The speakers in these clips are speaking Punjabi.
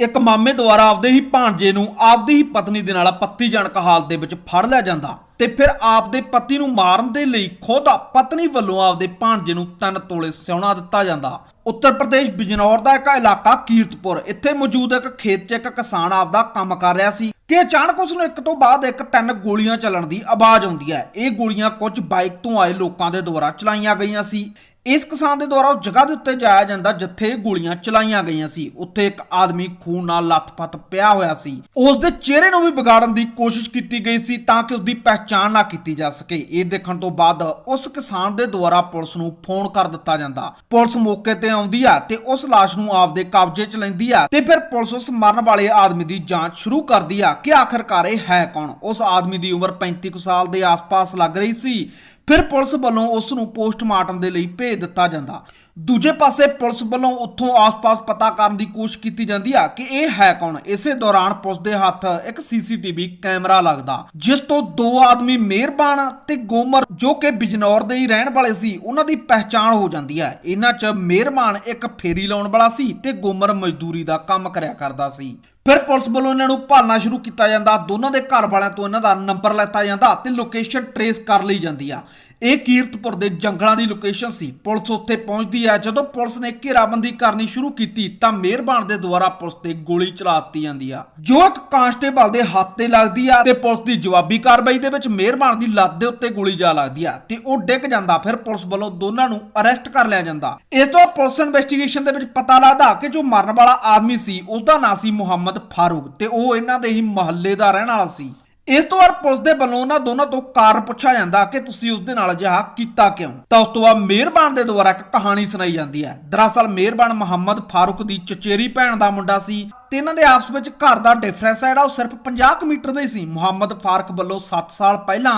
ਇੱਕ ਮਾਮੇ ਦੁਆਰਾ ਆਪਦੇ ਹੀ ਭਾਣਜੇ ਨੂੰ ਆਪਦੀ ਹੀ ਪਤਨੀ ਦੇ ਨਾਲ ਪੱਤੀਜਨਕ ਹਾਲਤ ਦੇ ਵਿੱਚ ਫੜ ਲਿਆ ਜਾਂਦਾ ਤੇ ਫਿਰ ਆਪਦੇ ਪਤੀ ਨੂੰ ਮਾਰਨ ਦੇ ਲਈ ਖੁਦ ਪਤਨੀ ਵੱਲੋਂ ਆਪਦੇ ਭਾਣਜੇ ਨੂੰ ਤਿੰਨ ਤੋਲੇ ਸਿਉਣਾ ਦਿੱਤਾ ਜਾਂਦਾ। ਉੱਤਰ ਪ੍ਰਦੇਸ਼ ਬਿਜਨੌਰ ਦਾ ਇੱਕ ਇਲਾਕਾ ਕੀਰਤਪੁਰ, ਇੱਥੇ ਮੌਜੂਦ ਇੱਕ ਖੇਤ 'ਚ ਇੱਕ ਕਿਸਾਨ ਆਪਦਾ ਕੰਮ ਕਰ ਰਿਹਾ ਸੀ ਕਿ ਅਚਾਨਕ ਉਸ ਨੂੰ ਇੱਕ ਤੋਂ ਬਾਅਦ ਇੱਕ ਤਿੰਨ ਗੋਲੀਆਂ ਚੱਲਣ ਦੀ ਆਵਾਜ਼ ਆਉਂਦੀ ਹੈ। ਇਹ ਗੋਲੀਆਂ ਕੁਝ ਬਾਈਕ ਤੋਂ ਆਏ ਲੋਕਾਂ ਦੇ ਦੁਆਰਾ ਚਲਾਈਆਂ ਗਈਆਂ ਸੀ। ਇਸ ਕਿਸਾਨ ਦੇ ਦੁਆਰਾ ਉਸ ਜਗ੍ਹਾ ਦੇ ਉੱਤੇ ਜਾਇਆ ਜਾਂਦਾ ਜਿੱਥੇ ਗੋਲੀਆਂ ਚਲਾਈਆਂ ਗਈਆਂ ਸੀ। ਉੱਥੇ ਇੱਕ ਆਦਮੀ ਖੂਨ ਨਾਲ ਲੱਥਪੱਥ ਪਿਆ ਹੋਇਆ ਸੀ। ਉਸ ਦੇ ਚਿਹਰੇ ਨੂੰ ਵੀ ਵਿਗਾੜਨ ਦੀ ਕੋਸ਼ਿਸ਼ ਕੀਤੀ ਗਈ ਸੀ ਤਾਂ ਕਿ ਉਸ ਦੀ ਪਹਿਚਾਣ ਨਾ ਕੀਤੀ ਜਾ ਸਕੇ। ਇਹ ਦੇਖਣ ਤੋਂ ਬਾਅਦ ਉਸ ਕਿਸਾਨ ਦੇ ਦੁਆਰਾ ਪੁਲਿਸ ਨੂੰ ਫੋਨ ਕਰ ਦਿੱਤਾ ਜਾਂਦਾ। ਪੁਲਿਸ ਮੌਕੇ ਤੇ ਆਉਂਦੀ ਆ ਤੇ ਉਸ ਲਾਸ਼ ਨੂੰ ਆਪਦੇ ਕਬਜ਼ੇ 'ਚ ਲੈਂਦੀ ਆ ਤੇ ਫਿਰ ਪੁਲਿਸ ਉਸ ਮਰਨ ਵਾਲੇ ਆਦਮੀ ਦੀ ਜਾਂਚ ਸ਼ੁਰੂ ਕਰਦੀ ਆ ਕਿ ਆਖਰਕਾਰ ਇਹ ਹੈ ਕੌਣ? ਉਸ ਆਦਮੀ ਦੀ ਉਮਰ 35 ਕੁ ਸਾਲ ਦੇ ਆਸ-ਪਾਸ ਲੱਗ ਰਹੀ ਸੀ ਫਿਰ ਪੁਲਿਸ ਵੱਲੋਂ ਉਸ ਨੂੰ ਪੋਸਟਮਾਰਟਮ ਦੇ ਲਈ ਭੇਜ ਦਿੱਤਾ ਜਾਂਦਾ। ਦੂਜੇ ਪਾਸੇ ਪੁਲਿਸ ਵੱਲੋਂ ਉੱਥੋਂ ਆਸ-ਪਾਸ ਪਤਾ ਕਰਨ ਦੀ ਕੋਸ਼ਿਸ਼ ਕੀਤੀ ਜਾਂਦੀ ਆ ਕਿ ਇਹ ਹੈ ਕੌਣ? ਇਸੇ ਦੌਰਾਨ ਪੁਲਿਸ ਦੇ ਹੱਥ ਇੱਕ ਸੀਸੀਟੀਵੀ ਕੈਮਰਾ ਲੱਗਦਾ। ਜਿਸ ਤੋਂ ਦੋ ਆਦਮੀ ਮਿਹਰਬਾਨ ਤੇ ਗੋਮਰ ਜੋ ਕਿ ਬਿਜਨੌਰ ਦੇ ਹੀ ਰਹਿਣ ਵਾਲੇ ਸੀ, ਉਹਨਾਂ ਦੀ ਪਹਿਚਾਣ ਹੋ ਜਾਂਦੀ ਹੈ ਇਹਨਾਂ 'ਚ ਮਿਹਰਬਾਨ ਇੱਕ ਫੇਰੀ ਲਾਉਣ ਵਾਲਾ ਸੀ ਤੇ ਗੋਮਰ ਮਜ਼ਦੂਰੀ ਦਾ ਕੰਮ ਕਰਿਆ ਕਰਦਾ ਸੀ। ਫਿਰ ਪੁਲਿਸ ਵੱਲੋਂ ਇਹਨਾਂ ਨੂੰ ਭਾਲਣਾ ਸ਼ੁਰੂ ਕੀਤਾ ਜਾਂਦਾ। ਦੋਨਾਂ ਦੇ ਘਰ ਵਾਲਿਆਂ ਤੋਂ ਇਹਨਾਂ ਦਾ ਨੰਬਰ ਲੈਤਾ ਜਾਂਦਾ ਤੇ ਲੋਕੇਸ਼ਨ ਟਰੇਸ ਕਰ ਲਈ ਜਾਂਦੀ ਆ। ਇਹ ਕੀਰਤਪੁਰ ਦੇ ਜੰਗਲਾਂ ਦੀ ਲੋਕੇਸ਼ਨ ਸੀ। ਪੁਲਿਸ ਉੱਥੇ ਪਹੁੰਚਦੀ ਆ, ਜਦੋਂ ਪੁਲਿਸ ਨੇ ਘੇਰਾਬੰਦੀ ਕਰਨੀ ਸ਼ੁਰੂ ਕੀਤੀ ਤਾਂ ਮਿਹਰਬਾਨ ਦੇ ਦੁਆਰਾ ਪੁਲਿਸ ਤੇ ਗੋਲੀ ਚਲਾ ਦਿੱਤੀ ਜਾਂਦੀ ਆ। ਜੋ ਇੱਕ ਕਾਂਸਟੇਬਲ ਦੇ ਹੱਥ ਤੇ ਲੱਗਦੀ ਆ ਤੇ ਪੁਲਿਸ ਦੀ ਜਵਾਬੀ ਕਾਰਵਾਈ ਦੇ ਵਿੱਚ ਮਿਹਰਬਾਨ ਦੀ ਲੱਤ ਦੇ ਉੱਤੇ ਗੋਲੀ ਜਾ ਲੱਗਦੀ ਆ ਤੇ ਉਹ ਡਿੱਗ ਜਾਂਦਾ, ਫਿਰ ਪੁਲਿਸ ਵੱਲੋਂ ਦੋਨਾਂ ਨੂੰ ਅਰੈਸਟ ਕਰ ਲਿਆ ਜਾਂਦਾ। ਇਸ ਤੋਂ ਪੁਲਿਸ ਇਨਵੈਸਟੀਗੇਸ਼ਨ ਦੇ ਵਿੱਚ ਪਤਾ ਲੱਗਦਾ ਕਿ ਜੋ ਮਰਨ ਵਾਲਾ ਆਦਮੀ ਸੀ ਉਸ ਦਾ ਨਾਂ ਸੀ ਮੁਹੰਮਦ ਫਾਰੂਕ ਤੇ ਉਹ ਇਹਨਾਂ ਦੇ ਹੀ ਮਹੱਲੇ ਦਾ ਰਹਿਣ ਵਾਲਾ ਸੀ। ਇਸ ਤੋਂ ਬਾਅਦ ਪੁਲਿਸ ਦੇ ਵੱਲੋਂ ਉਹਨਾਂ ਦੋਨਾਂ ਤੋਂ ਕਾਰਨ ਪੁੱਛਿਆ ਜਾਂਦਾ ਕਿ ਤੁਸੀਂ ਉਸ ਦੇ ਨਾਲ ਅਜਿਹਾ ਕੀਤਾ ਕਿਉਂ? ਤਾਂ ਉਸ ਤੋਂ ਬਾਅਦ ਮਿਹਰਬਾਨ ਦੇ ਦੁਆਰਾ ਇੱਕ ਕਹਾਣੀ ਸੁਣਾਈ ਜਾਂਦੀ ਹੈ। ਦਰਅਸਲ ਮਿਹਰਬਾਨ ਮੁਹੰਮਦ ਫਾਰੂਕ ਦੀ ਚਚੇਰੀ ਭੈਣ ਦਾ ਮੁੰਡਾ ਸੀ ਤੇ ਇਹਨਾਂ ਦੇ ਆਪਸ ਵਿੱਚ ਘਰ ਦਾ ਡਿਫਰੈਂਸ ਹੈ ਜਿਹੜਾ ਉਹ ਸਿਰਫ 50 ਕੁ ਮੀਟਰ ਦਾ ਹੀ ਸੀ। ਮੁਹੰਮਦ ਫਾਰੂਕ ਵੱਲੋਂ 7 ਸਾਲ ਪਹਿਲਾਂ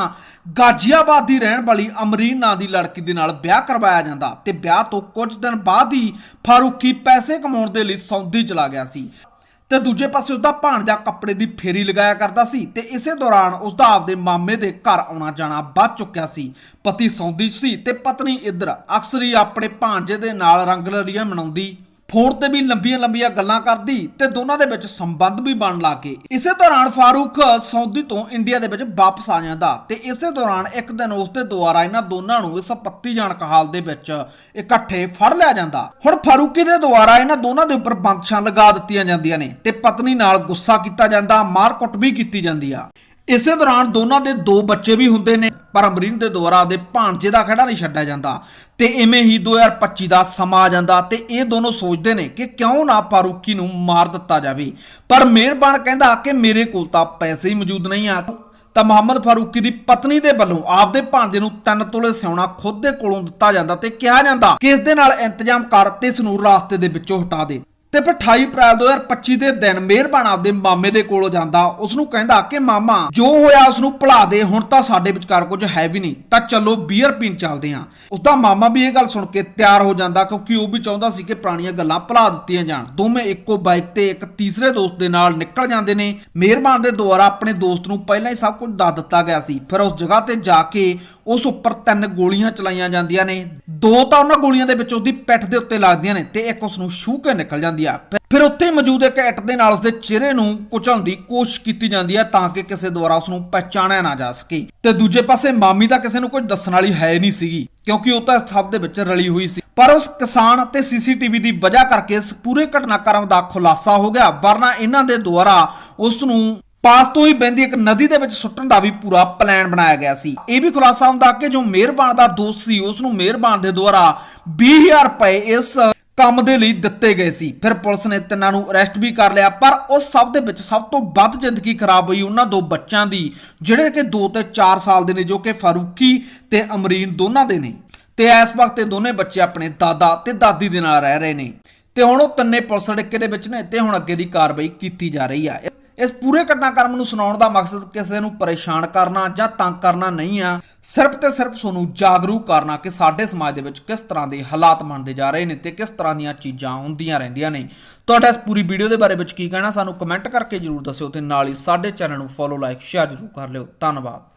ਗਾਜ਼ੀਆਬਾਦ ਦੀ ਰਹਿਣ ਵਾਲੀ ਅਮਰੀਨ ਨਾਂ ਦੀ ਲੜਕੀ ਦੇ ਨਾਲ ਵਿਆਹ ਕਰਵਾਇਆ ਜਾਂਦਾ ਤੇ ਵਿਆਹ ਤੋਂ ਕੁਝ ਦਿਨ ਬਾਅਦ ਹੀ ਫਾਰੂਕੀ ਪੈਸੇ ਕਮਾਉਣ ਦੇ ਲਈ ਸੌਦੀ ਚਲਾ ਗਿਆ ਸੀ। ਤੇ ਦੂਜੇ ਪਾਸੇ ਉਸਦਾ ਭਾਣਜਾ ਕੱਪੜੇ ਦੀ ਫੇਰੀ ਲਗਾਇਆ ਕਰਦਾ ਸੀ ਤੇ ਇਸੇ ਦੌਰਾਨ ਉਸਦਾ ਆਪਦੇ ਮਾਮੇ ਦੇ ਘਰ ਆਉਣਾ ਜਾਣਾ ਵੱਧ ਚੁੱਕਿਆ ਸੀ। ਪਤੀ ਸੌਂਦੀ ਸੀ ਤੇ ਪਤਨੀ ਇੱਧਰ ਅਕਸਰ ਹੀ ਆਪਣੇ ਭਾਣਜੇ ਦੇ ਨਾਲ ਰੰਗਲਰੀਆਂ ਮਨਾਉਂਦੀ ਫੋਨ ਤੇ ਵੀ ਲੰਬੀਆਂ ਲੰਬੀਆਂ ਗੱਲਾਂ ਕਰਦੀ ਤੇ ਦੋਨਾਂ ਦੇ ਵਿੱਚ ਸੰਬੰਧ ਵੀ ਬਣਨ ਲੱਗੇ ਇਸੇ ਦੌਰਾਨ ਫਾਰੂਕ ਸੌਦੀ ਤੋਂ ਇੰਡੀਆ ਦੇ ਵਿੱਚ ਵਾਪਸ ਆ ਜਾਂਦਾ ਤੇ ਇਸੇ ਦੌਰਾਨ ਇੱਕ ਦਿਨ ਉਸ ਦੇ ਦੁਆਰਾ ਇਹਨਾਂ ਦੋਨਾਂ ਨੂੰ ਇਸ ਪੱਤੀਜਨਕ ਹਾਲ ਦੇ ਵਿੱਚ ਇਕੱਠੇ ਫੜ ਲਿਆ ਜਾਂਦਾ। ਹੁਣ ਫਾਰੂਕੀ ਦੇ ਦੁਆਰਾ ਇਹਨਾਂ ਦੋਨਾਂ ਦੇ ਉੱਪਰ ਬੰਦਸ਼ਾਂ ਲਗਾ ਦਿੱਤੀਆਂ ਜਾਂਦੀਆਂ ਨੇ ਤੇ ਪਤਨੀ ਨਾਲ ਗੁੱਸਾ ਕੀਤਾ ਜਾਂਦਾ ਮਾਰਕੁੱਟ ਵੀ ਕੀਤੀ ਜਾਂਦੀ ਆ। ਇਸੇ ਦੌਰਾਨ ਦੋਨਾਂ ਦੇ ਦੋ ਬੱਚੇ ਵੀ ਹੁੰਦੇ ਨੇ, ਪਰ ਅਮਰੀਨ ਦੇ ਦੁਆਰਾ ਉਹਦੇ ਭਾਂਜੇ ਦਾ ਖੜਾ ਨਹੀਂ ਛੱਡਿਆ ਜਾਂਦਾ। ਤੇ ਇਵੇਂ ਹੀ 2025 ਦਾ ਸਮਾਂ ਆ ਜਾਂਦਾ ਤੇ ਇਹ ਦੋਨੋਂ ਸੋਚਦੇ ਨੇ ਕਿ ਕਿਉਂ ਨਾ ਫਾਰੂਕੀ ਨੂੰ ਮਾਰ ਦਿੱਤਾ ਜਾਵੇ। ਪਰ ਮਿਹਰਬਾਨ ਕਹਿੰਦਾ ਕਿ ਮੇਰੇ ਕੋਲ ਤਾਂ ਪੈਸੇ ਹੀ ਮੌਜੂਦ ਨਹੀਂ ਆ। ਤਾਂ ਮੁਹੰਮਦ ਫਾਰੂਕੀ ਦੀ ਪਤਨੀ ਦੇ ਵੱਲੋਂ ਆਪਦੇ ਭਾਂਜੇ ਨੂੰ ਤਿੰਨ ਤੋਲੇ ਸਿਉਣਾ ਖੁਦ ਦੇ ਕੋਲੋਂ ਦਿੱਤਾ ਜਾਂਦਾ ਤੇ ਕਿਹਾ ਜਾਂਦਾ ਕਿ ਇਸ ਦੇ ਨਾਲ ਇੰਤਜ਼ਾਮ ਕਰ ਤੇ ਇਸ ਨੂੰ ਰਾਸਤੇ ਦੇ ਵਿੱਚੋਂ ਹਟਾ ਦੇ। ਤੇ ਫਿਰ 28 ਅਪ੍ਰੈਲ 2025 ਦੇ ਦਿਨ ਮਿਹਰਬਾਨ ਆਪਦੇ ਮਾਮੇ ਦੇ ਕੋਲ ਜਾਂਦਾ। ਉਸ ਨੂੰ ਕਹਿੰਦਾ ਕਿ ਮਾਮਾ, ਜੋ ਹੋਇਆ ਉਸ ਨੂੰ ਭੁਲਾ ਦੇ, ਹੁਣ ਤਾਂ ਸਾਡੇ ਵਿਚਕਾਰ ਕੁਝ ਹੈ ਵੀ ਨਹੀਂ। ਤਾਂ ਚਲੋ ਬੀਅਰ ਪੀਣ ਚੱਲਦੇ ਹਾਂ। ਉਸ ਦਾ ਮਾਮਾ ਵੀ ਇਹ ਗੱਲ ਸੁਣ ਕੇ ਤਿਆਰ ਹੋ ਜਾਂਦਾ ਕਿਉਂਕਿ ਉਹ ਵੀ ਚਾਹੁੰਦਾ ਸੀ ਕਿ ਪੁਰਾਣੀਆਂ ਗੱਲਾਂ ਭੁਲਾ ਦਿੱਤੀਆਂ ਜਾਣ। ਦੋਵੇਂ ਇੱਕੋ ਬਾਈਕ ਤੇ ਇੱਕ ਤੀਸਰੇ ਦੋਸਤ ਦੇ ਨਾਲ ਨਿਕਲ ਜਾਂਦੇ ਨੇ। ਮਿਹਰਬਾਨ ਦੇ ਦੁਆਰਾ ਆਪਣੇ ਦੋਸਤ ਨੂੰ ਪਹਿਲਾਂ ਹੀ ਸਭ ਕੁਝ ਦੱਸ ਦਿੱਤਾ ਗਿਆ ਸੀ। ਫਿਰ ਉਸ ਜਗ੍ਹਾ ਤੇ ਜਾ ਕੇ ਉਸ ਉੱਪਰ ਤਿੰਨ ਗੋਲੀਆਂ ਚਲਾਈਆਂ ਜਾਂਦੀਆਂ ਨੇ। ਦੋ ਤਾਂ ਉਹਨਾਂ ਗੋਲੀਆਂ ਦੇ ਵਿੱਚ ਉਸਦੀ ਪਿੱਠ ਦੇ ਉੱਤੇ ਲੱਗਦੀਆਂ ਨੇ ਤੇ ਇੱਕ ਉਸ ਨੂੰ ਛੂ ਕੇ ਨਿਕਲ ਜਾਂਦੀ ਆ। ਫਿਰ- ਫਿਰ ਉੱਥੇ ਮੌਜੂਦ ਇੱਕ ਇੱਟ ਦੇ ਨਾਲ ਉਸਦੇ ਚਿਹਰੇ ਨੂੰ ਕੁਚਲਣ ਦੀ ਕੋਸ਼ਿਸ਼ ਕੀਤੀ ਜਾਂਦੀ ਹੈ ਤਾਂ ਕਿ ਕਿਸੇ ਦੁਆਰਾ ਉਸ ਨੂੰ ਪਛਾਣਿਆ ਨਾ ਜਾ ਸਕੇ। ਤੇ ਦੂਜੇ ਪਾਸੇ ਮਾਮੀ ਤਾਂ ਕਿਸੇ ਨੂੰ ਕੁਝ ਦੱਸਣ ਵਾਲੀ ਹੈ ਨਹੀਂ ਸੀਗੀ, ਕਿਉਂਕਿ ਉਹ ਤਾਂ ਸਭ ਦੇ ਵਿੱਚ ਰਲੀ ਹੋਈ ਸੀ। ਪਰ ਉਸ ਕਿਸਾਨ ਅਤੇ ਸੀਸੀਟੀਵੀ ਦੀ ਵਜ੍ਹਾ ਕਰਕੇ ਇਸ ਪੂਰੇ ਘਟਨਾਕ੍ਰਮ ਦਾ ਖੁਲਾਸਾ ਹੋ ਗਿਆ, ਵਰਨਾ ਇਹਨਾਂ ਦੇ ਦੁਆਰਾ ਉਸ ਨੂੰ ਪਾਸ ਤੋਂ ਹੀ ਬਹਿੰਦੀ ਇੱਕ ਨਦੀ ਦੇ ਵਿੱਚ ਸੁੱਟਣ ਦਾ ਵੀ ਪੂਰਾ ਪਲਾਨ ਬਣਾਇਆ ਗਿਆ ਸੀ। ਇਹ ਵੀ ਖੁਲਾਸਾ ਹੁੰਦਾ ਕਿ ਜੋ ਮਿਹਰਬਾਨ ਦਾ ਦੋਸਤ ਸੀ ਉਸ ਨੂੰ ਮਿਹਰਬਾਨ ਦੇ ਦੁਆਰਾ 20000 ਰੁਪਏ ਇਸ ਕੰਮ ਦੇ ਲਈ ਦਿੱਤੇ ਗਏ ਸੀ। ਫਿਰ ਪੁਲਿਸ ਨੇ ਤਿੰਨਾਂ ਨੂੰ ਅਰੈਸਟ ਵੀ ਕਰ ਲਿਆ, ਪਰ ਉਸ ਸਭ ਦੇ ਵਿੱਚ ਸਭ ਤੋਂ ਵੱਧ ਜ਼ਿੰਦਗੀ ਖਰਾਬ ਹੋਈ ਉਹਨਾਂ ਦੋ ਬੱਚਿਆਂ ਦੀ, ਜਿਹੜੇ ਕਿ 2 ਤੇ 4 ਸਾਲ ਦੇ ਨੇ, ਜੋ ਕਿ ਫਾਰੂਕੀ ਤੇ ਅਮਰੀਨ ਦੋਨਾਂ ਦੇ ਨੇ। ਤੇ ਇਸ ਵਕਤ ਇਹ ਦੋਨੇ ਬੱਚੇ ਆਪਣੇ ਦਾਦਾ ਤੇ ਦਾਦੀ ਦੇ ਨਾਲ ਰਹਿ ਰਹੇ ਨੇ। ਤੇ ਹੁਣ ਉਹ ਤਿੰਨੇ ਪੁਲਿਸ ਅੜਿੱਕੇ ਦੇ ਵਿੱਚ ਨੇ ਤੇ ਹੁਣ ਅੱਗੇ ਦੀ ਕਾਰਵਾਈ ਕੀਤੀ ਜਾ ਰਹੀ ਆ। ਇਸ ਪੂਰੇ ਘਟਨਾਕ੍ਰਮ ਨੂੰ ਸੁਣਾਉਣ ਦਾ ਮਕਸਦ ਕਿਸੇ ਨੂੰ ਪਰੇਸ਼ਾਨ ਕਰਨਾ ਜਾਂ ਤੰਗ ਕਰਨਾ ਨਹੀਂ ਆ। ਸਿਰਫ ਤੇ ਸਿਰਫ ਤੁਹਾਨੂੰ ਜਾਗਰੂਕ ਕਰਨਾ ਕਿ ਸਾਡੇ ਸਮਾਜ ਦੇ ਵਿੱਚ ਕਿਸ ਤਰ੍ਹਾਂ ਦੇ ਹਾਲਾਤ ਬਣਦੇ ਜਾ ਰਹੇ ਨੇ ਤੇ ਕਿਸ ਤਰ੍ਹਾਂ ਦੀਆਂ ਚੀਜ਼ਾਂ ਹੁੰਦੀਆਂ ਰਹਿੰਦੀਆਂ ਨੇ। ਤੁਹਾਡਾ ਇਸ ਪੂਰੀ ਵੀਡੀਓ ਦੇ ਬਾਰੇ ਵਿੱਚ ਕੀ ਕਹਿਣਾ ਸਾਨੂੰ ਕਮੈਂਟ ਕਰਕੇ ਜਰੂਰ ਦੱਸਿਓ ਤੇ ਨਾਲ ਹੀ ਸਾਡੇ ਚੈਨਲ ਨੂੰ ਫੋਲੋ ਲਾਈਕ ਸ਼ੇਅਰ ਜਰੂਰ ਕਰ ਲਿਓ। ਧੰਨਵਾਦ।